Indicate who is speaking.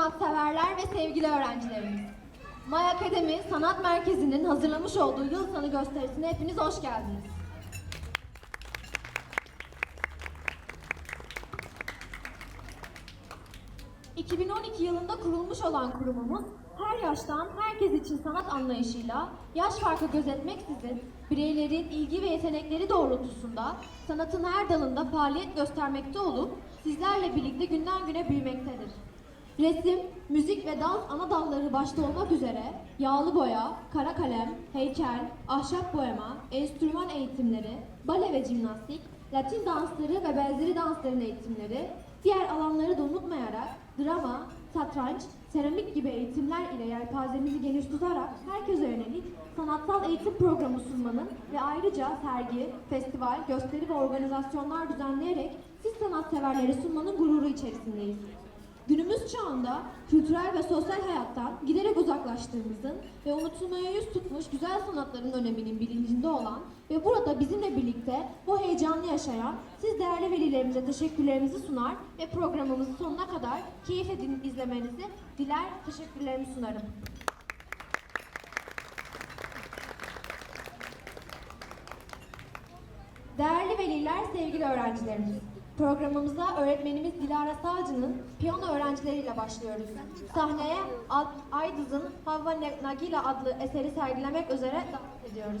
Speaker 1: sanatseverler ve sevgili öğrencilerimiz. May Akademi Sanat Merkezi'nin hazırlamış olduğu yıl sonu gösterisine hepiniz hoş geldiniz. ...2012 yılında kurulmuş olan kurumumuz... ...her yaştan herkes için sanat anlayışıyla... ...yaş farkı gözetmeksizin... ...bireylerin ilgi ve yetenekleri doğrultusunda... ...sanatın her dalında faaliyet göstermekte olup... ...sizlerle birlikte günden güne büyümektedir. Resim, müzik ve dans ana dalları başta olmak üzere yağlı boya, kara kalem, heykel, ahşap boyama, enstrüman eğitimleri, bale ve jimnastik, latin dansları ve benzeri dansların eğitimleri, diğer alanları da unutmayarak drama, satranç, seramik gibi eğitimler ile yelpazemizi geniş tutarak herkese yönelik sanatsal eğitim programı sunmanın ve ayrıca sergi, festival, gösteri ve organizasyonlar düzenleyerek siz sanatseverlere sunmanın gururu içerisindeyiz. Günümüz çağında kültürel ve sosyal hayattan giderek uzaklaştığımızın ve unutulmaya yüz tutmuş güzel sanatların öneminin bilincinde olan ve burada bizimle birlikte bu heyecanlı yaşayan siz değerli velilerimize teşekkürlerimizi sunar ve programımızın sonuna kadar keyif edin izlemenizi diler teşekkürlerimi sunarım. Değerli veliler, sevgili öğrencilerimiz. Programımıza öğretmenimiz Dilara Sağcı'nın piyano öğrencileriyle başlıyoruz. Sahneye Aydız'ın Havva Nagila adlı eseri sergilemek üzere davet ediyoruz.